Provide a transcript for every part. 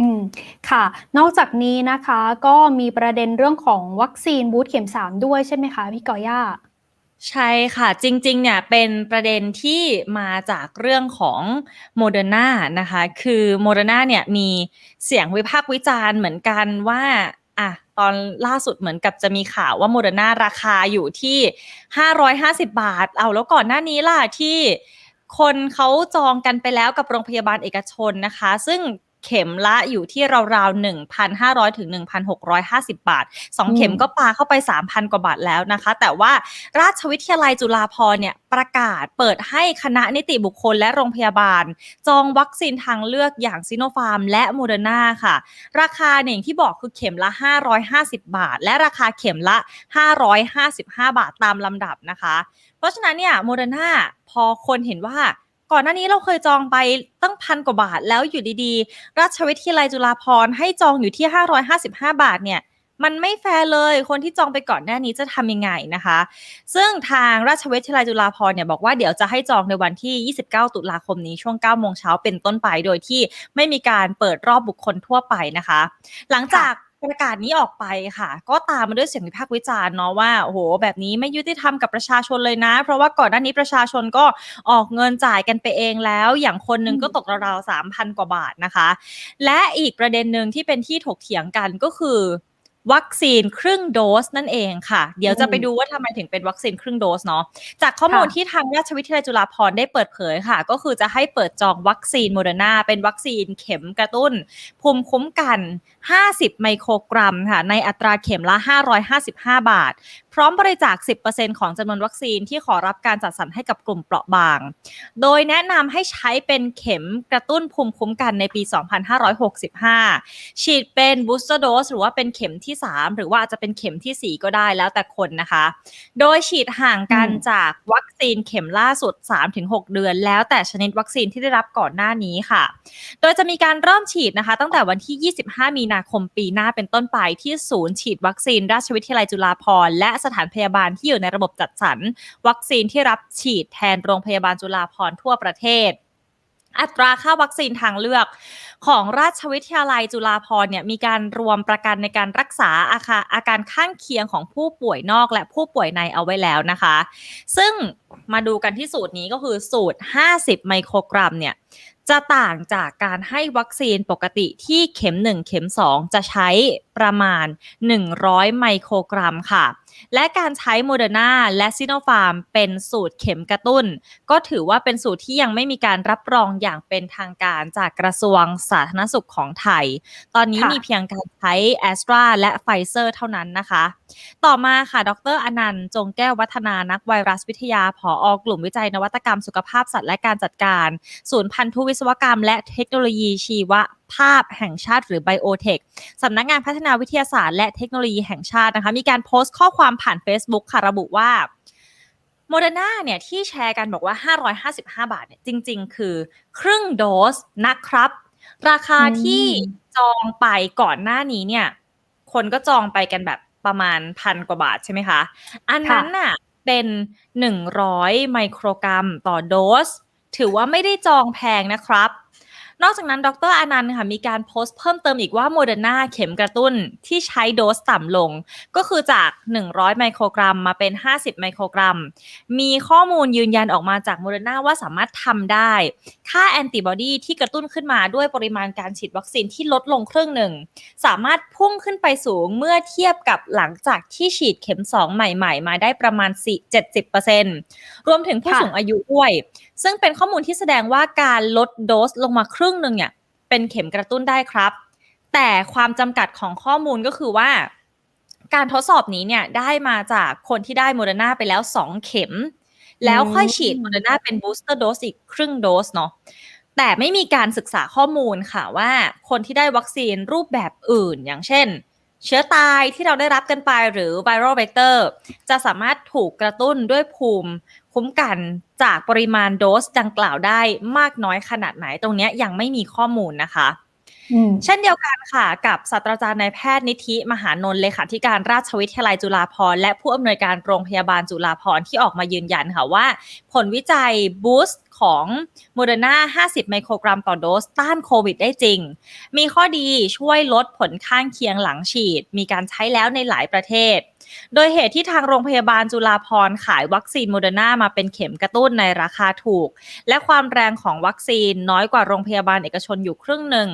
อืม ค่ะ นอกจากนี้นะคะ ก็มีประเด็นเรื่องของวัคซีนบูสต์เข็ม 3 ด้วยใช่ไหมคะ พี่ก่อย่า?ใช่ค่ะ จริง ๆ เนี่ยเป็นประเด็นที่มาจากเรื่องของ Moderna นะคะ คือ Moderna เนี่ยมีเสียงวิพากษ์วิจารณ์เหมือนกันว่า อะ ตอนล่าสุดเหมือนกับจะมีข่าวว่า Moderna ราคาอยู่ที่ 550 บาท อ้าว แล้วก่อนหน้านี้ล่ะ ที่คนเขาจองกันไปแล้วกับโรงพยาบาลเอกชนนะคะ ซึ่ง เข็มละอยู่ที่ราวๆ1,500ถึง1,650บาท2อืเข็มก็มปาเข้าไป3,000กว่าบาทแล้วนะคะ แต่ว่าราชวิทยาลัยจุฬาภรณ์เนี่ยประกาศเปิดให้คณะนิติบุคคลและโรงพยาบาล จองวัคซีนทางเลือกอย่าง Sinopharm และ Moderna ค่ะ ราคาเนี่ยอย่างที่บอกคือเข็มละ 550 บาท และราคาเข็มละ 555 บาทตามลำดับนะคะ เพราะฉะนั้นเนี่ย Moderna พอคนเห็นว่า ก่อนหน้านี้เราเคยจองไปตั้ง1,000กว่าบาทแล้วอยู่ดีๆ ราชวิทยาลัยจุฬาภรณ์ให้จองอยู่ที่ 555 บาทเนี่ยมันไม่แฟร์เลยคนที่จองไปก่อนหน้านี้จะทำยังไงนะคะ ซึ่งทางราชวิทยาลัยจุฬาภรณ์เนี่ยบอกว่าเดี๋ยวจะให้จองในวันที่ 29 ตุลาคมนี้ช่วง 9 โมงเช้าเป็นต้นไป โดยที่ไม่มีการเปิดรอบบุคคลทั่วไปนะคะ หลังจาก ประกาศนี้ออกไปค่ะ ก็ตามมาด้วยเสียงวิพากษ์วิจารณ์เนาะว่าโอ้โฮแบบนี้ไม่ยุติธรรมกับประชาชนเลยนะ เพราะว่าก่อนหน้านี้ประชาชนก็ออกเงินจ่ายกันไปเองแล้ว อย่างคนหอนืึ่งก็มตกราวๆ3,000กว่าบาทนะคะ และอีกประเด็นหนึ่งที่เป็นที่ถกเถียงกันก็คือ วัคซีนครึ่งโดสนั่นเองค่ะ เดี๋อืยวจะไปมดูว่าทำไมถึงเป็นวัคซีนครึ่งโดสเนาะจากข้อคมู่ละที่ทางราชวิทยาลัยจุฬาภรณ์ได้เปิดเผยค่ะ ก็คือจะให้เปิดจองวัคซีน Moderna เป็นวัคซีนเข็มกระตุ้น ภูมิคุ้มกัน 50 ไมโครกรัมค่ะ ในอัตราเข็มละ 555 บาท พร้อมบริจาค 10%ของจำนวนวัคซีนที่ขอรับการจัดสรรให้กับกลุ่มเปราะบาง โดยแนะนำให้ใช้เป็นเข็มกระตุ้นภูมิคุ้มกันในปี 2565 ฉีดเป็น Booster Dose หรือว่าเป็นเข็มที่3 หรือว่าอาจจะเป็นเข็มที่ 4 ก็ได้แล้วแต่คนนะคะ โดยฉีดห่างอืกันมจากวัคซีนเข็มล่าสุด 3-6 เดือน แล้วแต่ชนิดวัคซีนที่ได้รับก่อนหน้านี้ค่ะ โดยจะมีการเริ่มฉีดนะคะ ตั้งแต่วันที่ 25 มีนาคมปีหน้าเป็นต้นไปที่ศูนย์ฉีดวัคซีน ราชวิทยาลัยจุฬาภรณ์และสถานพยาบาลที่อยู่ในระบบจัดสรรวัคซีนที่รับฉีดแทนโรงพยาบาลจุฬาภรณ์ทั่วประเทศ อัตราค่าวัคซีนทางเลือก ของราชวิทยาลัยจุฬาภรณ์เนี่ยมีการรวมประกันในการรักษาอาคาอาการข้างเคียงของผู้ป่วยนอกและผู้ป่วยในเอาไว้แล้วนะคะ ซึ่งมาดูกันที่สูตรนี้ก็คือสูตร 50 ไมโครกรัมเนี่ย จะต่างจากการให้วัคซีนปกติที่เข็ม 1 เข็ม 2 จะใช้ประมาณ 100 ไมโครกรัมค่ะ และการใช้ Moderna และ Sinopharm เป็นสูตรเข็มกระตุ้น ก็ถือว่าเป็นสูตรที่ยังไม่มีการรับรองอย่างเป็นทางการจากกระทรวงสาธารณสุขของไทย ตอนนี้ค่มีะเพียงการใช้ Astra และ Pfizer เท่านั้นนะคะ ต่อมาค่ะ ดร.อนันต์จงแก้ววัฒนานักไวรัสวิทยาผอ.กลุ่มวิจัยนวัตกรรมสุขภาพสัตว์และการจัดการ ศูนย์พันธุวิศวกรรม และเทคโนโลยีชีวภาพแห่งชาติหรือ Biotech สำนักงานพัฒนาวิทยาศาสตร์และเทคโนโลยีแห่งชาตินะคะ มีการโพสต์ข้อความผ่านเฟซบุ๊กค่ะระบุว่า Moderna เนี่ยที่แชร์กันบอกว่า 555 บาทเนี่ยจริง ๆ คือครึ่งโดสนะครับ ราคาที่จองไปก่อนหน้านี้เนี่ย คนก็จองไปกันแบบประมาณ1,000กว่าบาทใช่ไหมคะ อันนั้นน่ะเป็น 100 ไมโครกรัมต่อโดส ถือว่าไม่ได้จองแพงนะครับ นอกจากนั้นดร.อนันต์ค่ะมีการโพสต์เพิ่มเติมอีกว่า Moderna เข็มกระตุ้นที่ใช้โดสต่ำลง ก็คือจาก 100 ไมโครกรัมมาเป็น 50 ไมโครกรัม มีข้อมูลยืนยันออกมาจาก Moderna ว่าสามารถทำได้ ค่าแอนติบอดีที่กระตุ้นขึ้นมาด้วยปริมาณการฉีดวัคซีนที่ลดลงครึ่งหนึ่ง สามารถพุ่งขึ้นไปสูงเมื่อเทียบกับหลังจากที่ฉีดเข็ม 2 ใหม่ ๆ มาได้ประมาณ4 70%รวมถึงผู้ค่สูงะอายุด้วย ซึ่งเป็นข้อมูลที่แสดงว่าการลดโดสลงมาครึ่งหนึ่งเนี่ยเป็นเข็มกระตุ้นได้ครับ แต่ความจำกัดของข้อมูลก็คือว่า การทดสอบนี้เนี่ยได้มาจากคนที่ได้ Moderna ไปแล้ว 2 เข็มอืแล้วค่อยฉีดม Moderna เป็น Booster Dose อีกครึ่งโดสเนาะแต่ไม่มีการศึกษาข้อมูลค่ะว่าคนที่ได้วัคซีนรูปแบบอื่นอย่างเช่น เชื้อตายที่เราได้รับกันไปหรือ Viral Vector จะสามารถถูกกระตุ้นด้วยภูมิคุ้มกันจากปริมาณโดสดังกล่าวได้มากน้อยขนาดไหนตรงนี้ยังไม่มีข้อมูลนะคะ เช่นเดียวกันค่ะ กับศาสตราจารย์นายแพทย์นิธิมหานนท์เลขาธิการราชวิทยาลัยจุฬาภรณ์และผู้อำนวยการโรงพยาบาลจุฬาภรณ์ที่ออกมายืนยันค่ะว่า ผลวิจัยบูสต์ของโมเดอร์นา50 ไมโครกรัมต่อโดส ต้านโควิดได้จริง มีข้อดีช่วยลดผลข้างเคียงหลังฉีด มีการใช้แล้วในหลายประเทศ โดยเหตุที่ทางโรงพยาบาลจุฬาภรณ์ขายวัคซีนโมเดอร์นามาเป็นเข็มกระตุ้นในราคาถูก และความแรงของวัคซีนน้อยกว่าโรงพยาบาลเอกชนอยู่ครึ่งหนึ่ง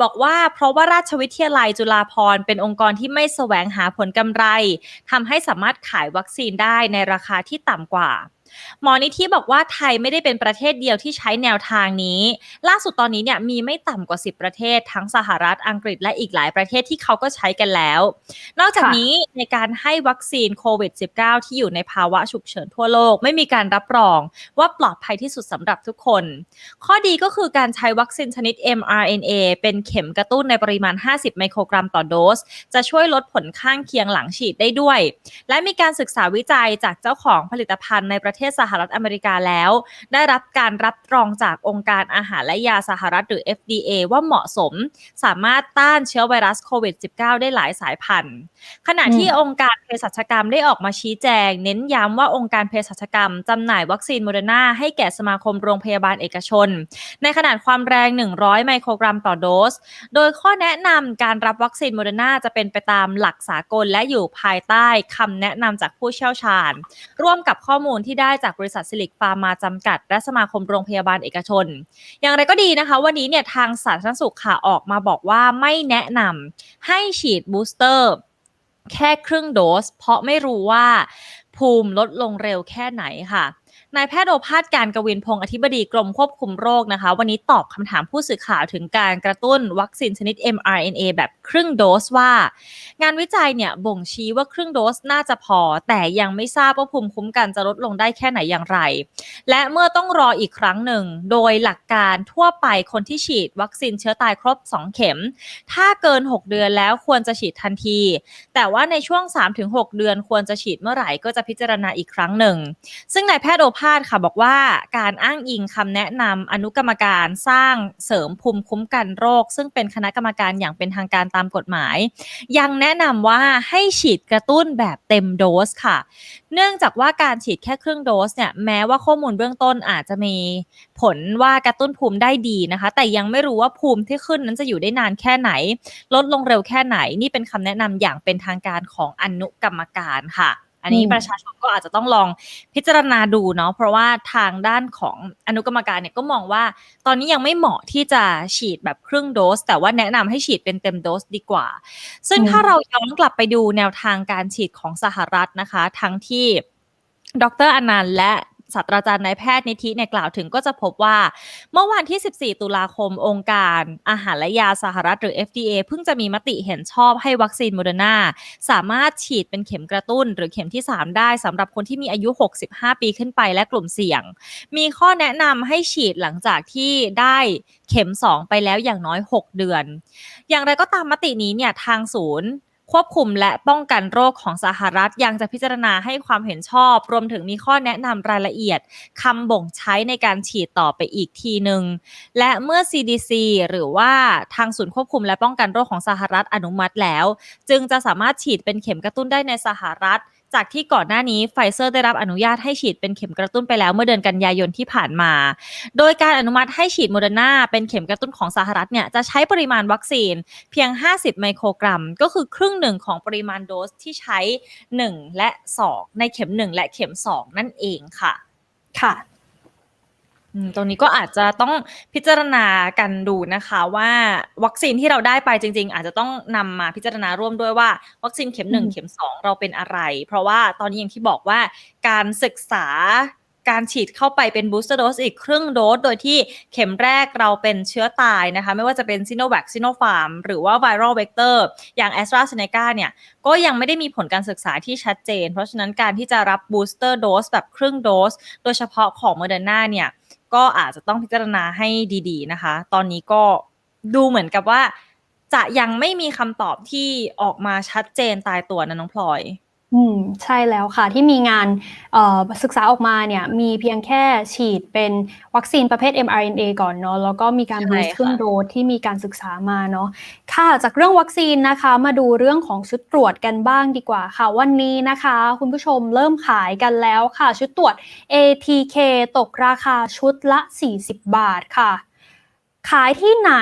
บอกว่าเพราะว่าราชวิทยาลัยจุฬาภรณ์เป็นองค์กรที่ไม่แสวงหาผลกำไรทำให้สามารถขายวัคซีนได้ในราคาที่ต่ำกว่า หมอนิธิบอกว่าไทยไม่ได้เป็นประเทศเดียวที่ใช้แนวทางนี้ ล่าสุดตอนนี้เนี่ยมีไม่ต่ำกว่า 10 ประเทศ ทั้งสหรัฐอังกฤษและอีกหลายประเทศที่เขาก็ใช้กันแล้ว นอกจากนี้ในการให้วัคซีนโควิด -19 ที่อยู่ในภาวะฉุกเฉินทั่วโลก ไม่มีการรับรองว่าปลอดภัยที่สุดสำหรับทุกคน ข้อดีก็คือการใช้วัคซีนชนิด mRNA เป็นเข็มกระตุ้นในปริมาณ 50 ไมโครกรัมต่อโดส จะช่วยลดผลข้างเคียงหลังฉีดได้ด้วย และมีการศึกษาวิจัยจากเจ้าของผลิตภัณฑ์ในประเทศสหรัฐอเมริกาแล้ว ได้รับการรับรองจากองค์การอาหารและยาสหรัฐหรือ FDA ว่าเหมาะสม สามารถต้านเชื้อไวรัสโควิด -19 ได้หลายสายพันธุ์ ขณะที่อืมองค์การเภสัชกรรมได้ออกมาชี้แจง เน้นย้ำว่าองค์การเภสัชกรรมจำหน่ายวัคซีนโมเดอร์นาให้แก่สมาคมโรงพยาบาลเอกชน ในขนาดความแรง 100 ไมโครกรัมต่อโดส โดยข้อแนะนำการรับวัคซีนโมเดอร์นาจะเป็นไปตามหลักสากลและอยู่ภายใต้คำแนะนำจากผู้เชี่ยวชาญ ร่วมกับข้อมูลที่ได้ได้จากบริษัทซิลิกฟาร์มาจำกัด และสมาคมโรงพยาบาลเอกชน อย่างไรก็ดีนะคะ วันนี้เนี่ยทางสาธารณสุขค่ะออกมาบอกว่าไม่แนะนำให้ฉีดบูสเตอร์แค่ครึ่งโดส เพราะไม่รู้ว่าภูมิลดลงเร็วแค่ไหนค่ะ นายแพทย์โอภาสการกวินพงศ์อธิบดีกรมควบคุมโรคนะคะ วันนี้ตอบคำถามผู้สื่อข่าวถึงการกระตุ้นวัคซีนชนิด mRNA แบบครึ่งโดสว่า งานวิจัยเนี่ยบ่งชี้ว่าครึ่งโดสน่าจะพอ แต่ยังไม่ทราบว่าภูมิคุ้มกันจะลดลงได้แค่ไหนอย่างไร และเมื่อต้องรออีกครั้งหนึ่ง โดยหลักการทั่วไปคนที่ฉีดวัคซีนเชื้อตายครบ 2 เข็ม ถ้าเกิน 6 เดือนแล้วควรจะฉีดทันที แต่ว่าในช่วง 3-6 เดือนควรจะฉีดเมื่อไหร่ก็จะพิจารณาอีกครั้งหนึ่ง ซึ่งนายแพทย์โอภาสค่ะบอกว่าการอ้างอิงคำแนะนำอนุกรรมการสร้างเสริมภูมิคุ้มกันโรค ซึ่งเป็นคณะกรรมการอย่างเป็นทางการตามกฎหมาย ยังแนะนำว่าให้ฉีดกระตุ้นแบบเต็มโดสค่ะ เนื่องจากว่าการฉีดแค่ครึ่งโดสเนี่ยแม้ว่าข้อมูลเบื้องต้นอาจจะมีผลว่ากระตุ้นภูมิได้ดีนะคะ แต่ยังไม่รู้ว่าภูมิที่ขึ้นนั้นจะอยู่ได้นานแค่ไหน ลดลงเร็วแค่ไหนนี่เป็นคำแนะนำอย่างเป็นทางการของอนุกรรมการค่ะ อันนี้อืมประชาชนก็อาจจะต้องลองพิจารณาดูเนาะเพราะว่าทางด้านของอนุกรรมการเนี่ยก็มองว่า ตอนนี้ยังไม่เหมาะที่จะฉีดแบบครึ่งโดส แต่ว่าแนะนำให้ฉีดเป็นเต็มโดสดีกว่า ซึ่งอืมถ้าเราย้อนกลับไปดูแนวทางการฉีดของสหรัฐนะคะ ทั้งที่ดรอนันต์และ ศาสตราจารย์นายแพทย์นิธิเนี่ยกล่าวถึงก็จะพบว่า เมื่อวันที่ 14 ตุลาคมองค์การอาหารและยาสหรัฐหรือ FDA เพิ่งจะมีมติเห็นชอบให้วัคซีนโมเดอร์นาสามารถฉีดเป็นเข็มกระตุ้น หรือเข็มที่ 3 ได้สำหรับคนที่มีอายุ 65 ปีขึ้นไปและกลุ่มเสี่ยง มีข้อแนะนำให้ฉีดหลังจากที่ได้เข็ม 2 ไปแล้วอย่างน้อย 6 เดือน อย่างไรก็ตามมตินี้เนี่ยทางศูนย์ ควบคุมและป้องกันโรคของสหรัฐยังจะพิจารณาให้ความเห็นชอบ รวมถึงมีข้อแนะนำรายละเอียดคำบ่งใช้ในการฉีดต่อไปอีกทีหนึ่งและเมื่อ CDC หรือว่าทางศูนย์ควบคุมและป้องกันโรคของสหรัฐอนุมัติแล้ว จึงจะสามารถฉีดเป็นเข็มกระตุ้นได้ในสหรัฐ จากที่ก่อนหน้านี้ไฟเซอร์ได้รับอนุญาตให้ฉีดเป็นเข็มกระตุ้นไปแล้วเมื่อเดือนกันยายนที่ผ่านมา โดยการอนุมัติให้ฉีดโมเดอร์นาเป็นเข็มกระตุ้นของสหรัฐเนี่ยจะใช้ปริมาณวัคซีนเพียง 50 ไมโครกรัม ก็คือครึ่งหนึ่งของปริมาณโดสที่ใช้ 1 และ 2 ในเข็ม 1 และเข็ม 2 นั่นเองค่ะ ค่ะ อืม ตรงนี้ก็อาจจะต้องพิจารณากันดูนะคะว่า วัคซีนที่เราได้ไปจริง ๆ อาจจะต้องนำมาพิจารณาร่วมด้วยว่า วัคซีนเข็มหนึ่งอืมเข็มสองเราเป็นอะไร เพราะว่าตอนนี้อย่างที่บอกว่า การศึกษาการฉีดเข้าไปเป็นบูสเตอร์โดสอีกครึ่งโดส โดยที่เข็มแรกเราเป็นเชื้อตายนะคะ ไม่ว่าจะเป็นซิโนแวคซิโนฟาร์มหรือว่าไวรัลเวกเตอร์อย่างแอสตราเซเนกาเนี่ย ก็ยังไม่ได้มีผลการศึกษาที่ชัดเจน เพราะฉะนั้นการที่จะรับบูสเตอร์โดสแบบครึ่งโดส โดยเฉพาะของโมเดอร์นาเนี่ย ก็อาจจะต้องพิจารณาให้ดี ๆ นะคะ ตอนนี้ก็ดูเหมือนกับว่า จะยังไม่มีคำตอบที่ออกมาชัดเจนตายตัวนะน้องพลอย อืม ใช่แล้วค่ะ ที่มีงานเอ่อศึกษาออกมาเนี่ย มีเพียงแค่ฉีดเป็นวัคซีนประเภท mRNA ก่อนเนาะ แล้วก็มีการใช่บูสต์ขึ้นค่ะโดสที่มีการศึกษามาเนาะ ค่ะ จากเรื่องวัคซีนนะคะ มาดูเรื่องของชุดตรวจกันบ้างดีกว่าค่ะ วันนี้นะคะคุณผู้ชมเริ่มขายกันแล้วค่ะ ชุดตรวจ ATK ตกราคาชุดละ 40 บาทค่ะ ขายที่ไหน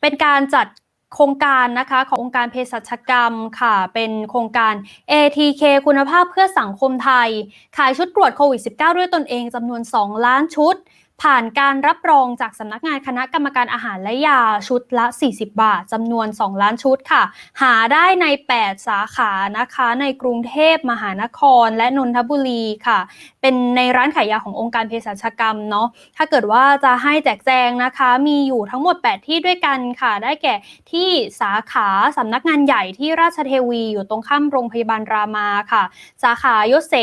เป็นการจัด โครงการนะคะขององค์การเภสัชกรรมค่ะ เป็นโครงการ ATK คุณภาพเพื่อสังคมไทย ขายชุดตรวจโควิด -19 ด้วยตนเองจำนวน 2 ล้านชุด ผ่านการรับรองจากสำนักงานคณะกรรมการอาหารและยาชุดละ 40 บาทจำนวน 2 ล้านชุดค่ะ หาได้ใน 8 สาขานะคะ ในกรุงเทพมหานครและนนทบุรีค่ะ เป็นในร้านขายยาขององค์การเภสัชกรรมเนาะถ้าเกิดว่าจะให้แจกแจงนะคะ มีอยู่ทั้งหมด 8 ที่ด้วยกันค่ะ ได้แก่ที่สาขาสำนักงานใหญ่ที่ราชเทวี อยู่ตรงข้ามโรงพยาบาลรามาค่ะ สาขายศเส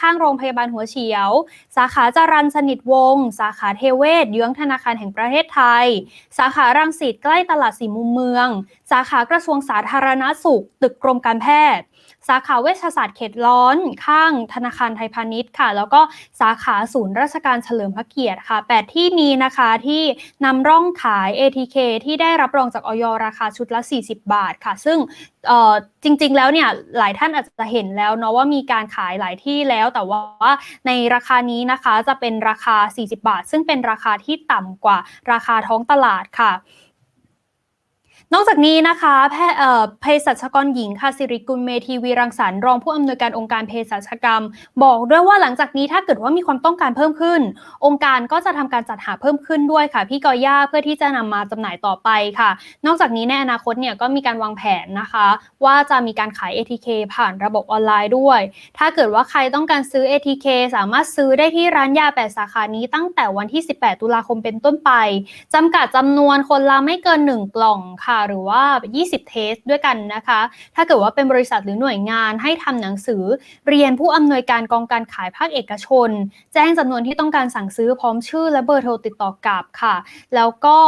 ข้างโรงพยาบาลหัวเฉียว สาขาจรันสนิทวงศ์สาขาเทเวศเยื้องธนาคารแห่งประเทศไทย สาขารังสิตใกล้ตลาดสีมุมเมือง สาขากระทรวงสาธารณสุข ตึกกรมการแพทย์ สาขาเวชศาสตร์เขตร้อน ข้างธนาคารไทยพาณิชย์ค่ะ แล้วก็สาขาศูนย์ราชการเฉลิมพระเกียรติค่ะ 8 ที่นี้นะคะที่นำร่องขาย ATK ที่ได้รับรองจากออยราคาชุดละ 40 บาทค่ะ ซึ่งเอ่อ จริง ๆ แล้วเนี่ยหลายท่านอาจจะเห็นแล้วเนาะว่ามีการขายหลายที่แล้วแต่ว่าในราคานี้นะคะจะเป็นราคา 40 บาท ซึ่งเป็นราคาที่ต่ำกว่าราคาท้องตลาดค่ะ นอกจากนี้นะคะแพทย์เภสัชกรหญิงค่ะสิริกุลเมธีวีรังสรรค์รองผู้อำนวยการองค์การเภสัชกรรม บอกด้วยว่าหลังจากนี้ถ้าเกิดว่ามีความต้องการเพิ่มขึ้น องค์การก็จะทำการจัดหาเพิ่มขึ้นด้วยค่ะ พี่กอย่าเพื่อที่จะนำมาจำหน่ายต่อไปค่ะ นอกจากนี้ในอนาคตเนี่ยก็มีการวางแผนนะคะ ว่าจะมีการขาย ATK ผ่านระบบออนไลน์ด้วย ถ้าเกิดว่าใครต้องการซื้อ ATK สามารถซื้อได้ที่ร้านยา 8 สาขานี้ตั้งแต่วันที่ 18 ตุลาคมเป็นต้นไปจำกัดจำนวนคนละไม่เกิน 1 กล่องค่ะหรือว่า 20 เทสด้วยกันนะคะ ถ้าเกิดว่าเป็นบริษัทหรือหน่วยงานให้ทำหนังสือเรียนผู้อำนวยการกองการขายภาคเอกชน แจ้งจำนวนที่ต้องการสั่งซื้อพร้อมชื่อและเบอร์โทรติดต่อกลับค่ะ แล้วก็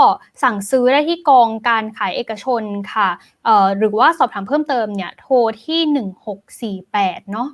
สั่งซื้อได้ที่กองการขายเอกชนค่ะหรือว่าสอบถามเพิ่มเติมเนี่ยโทรที่ 1648 เนาะ